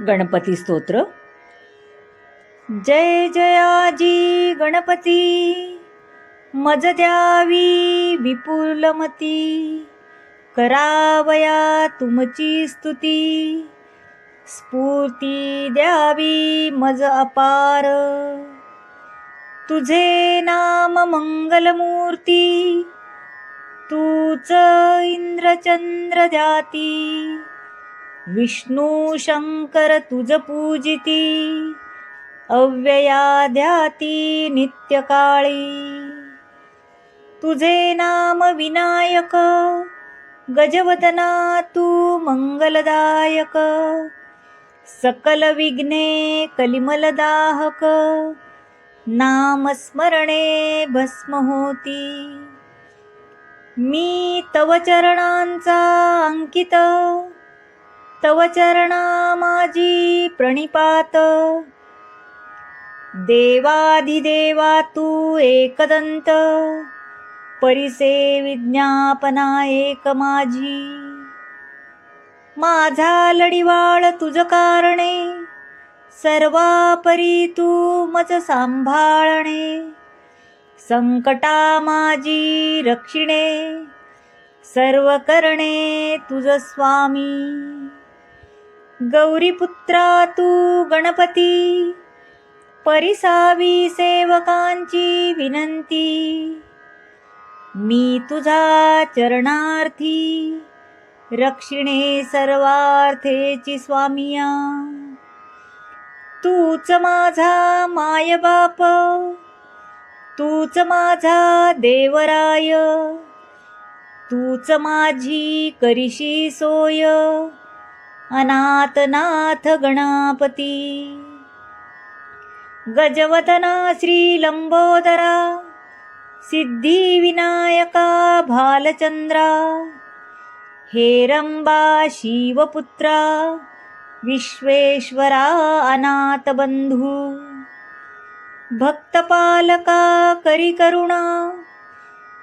गणपती स्तोत्र. जय जयाजी गणपती मज द्यावी विपुलमती. करावया तुमची स्तुती स्फूर्ती द्यावी मज अपार. तुझे नाम मंगलमूर्ती तूच इंद्रचंद्र द्याती विष्णू शंकर तुझ पूजिती अव्यया ध्याती नित्यकाळी. तुझे नाम विनायक गजवदना तू मंगलदायक सकल विघ्ने कलिमलदाहक नामस्मरणे भस्म होती मी तव चरणांचा अंकित तव चरणा माझी प्रणिपात. देवादिदेवा तू एकदंत. परिसे विज्ञापना एक माझी माझा लढिवाळ तुझ कारणे. सर्वापरी तू मज सांभाळणे. संकटा माझी रक्षिणे. सर्व करणे तुझ स्वामी. गौरीपुत्रा तू गणपती. परिसावी सेवकांची विनंती. मी तुझा चरणार्थी. रक्षिणे सर्वार्थेची स्वामिया. तूच माझा मायबाप. तूच माझा देवराय. तूच माझी करिशी सोय. अनाथनाथ गणापती। गजवदना श्री लंबोदरा। सिद्धिविनायका भालचंद्रा। हेरंबा शिवपुत्रा। विश्वेश्वरा अनाथबंधू। भक्तपालका करिकरुणा।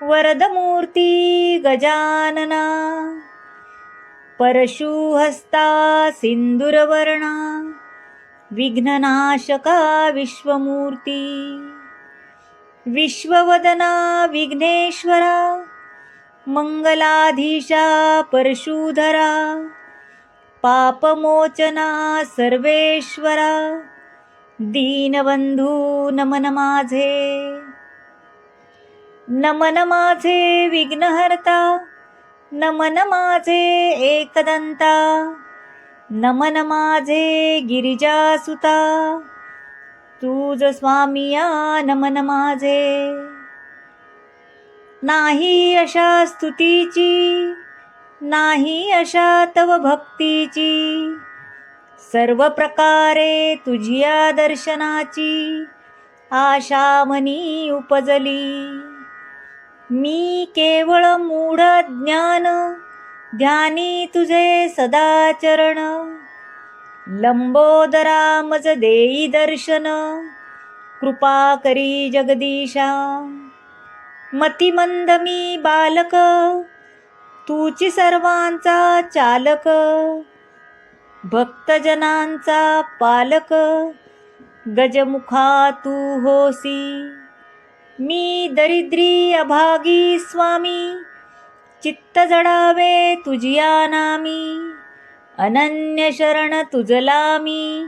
वरदमूर्ती गजानना। परशुहस्ता सिन्दूरवर्णा विघ्ननाशका विश्वमूर्ती विश्ववदना विघ्नेश्वरा मङ्गलाधीशा परशुधरा पापमोचना सर्वेश्वरा दीनबन्धू नमन माझे नमन माझे विघ्नहर्ता नमन माझे एकदंता. नमन माझे गिरिजासुता. तुझ स्वामिया नमन माझे. नाही अशा स्तुतीची नाही अशा तव भक्तीची सर्व प्रकारे तुझिया दर्शनाची आशा मनी उपजली. मी केवळ मूढ ज्ञान ध्यानी तुझे सदाचरण. लंबोदरा मज देई दर्शन कृपा करी जगदीशा. मतिमंद मी बालक तूची सर्वांचा चालक. भक्तजनांचा पालक गजमुखा तू होसी. मी दरिद्री अभागी स्वामी चित्त जडावे तुझिया नामी अनन्य शरण तुझला मी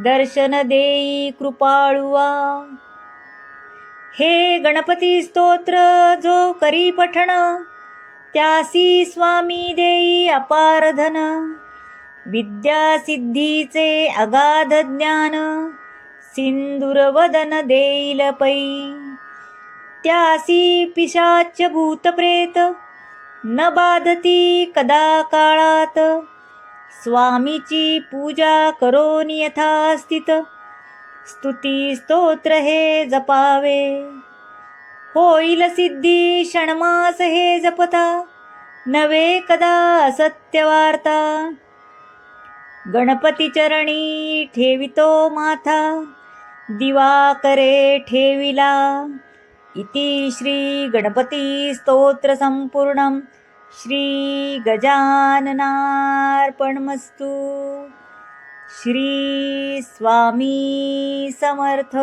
दर्शन देई कृपाळुवा. हे गणपती स्तोत्र जो करी पठण त्यासी स्वामी देई अपार धन विद्या सिद्धीचे अगाध ज्ञान सिंदूरवदन देईल पै. त्यासी पिशाच भूतप्रेत. न बाधती कदा काळात. स्वामीची पूजा करोन यथास्थित. स्तुती स्तोत्र हे जपावे. होईल सिद्धी क्षणमास हे जपता. नवे कदा असत्य वार्ता. गणपती चरणी ठेवितो माथा. दिवा करे ठेविला. इति श्री गणपती स्तोत्र श्री गजाननार्पणमस्तु श्री स्वामी समर्थ।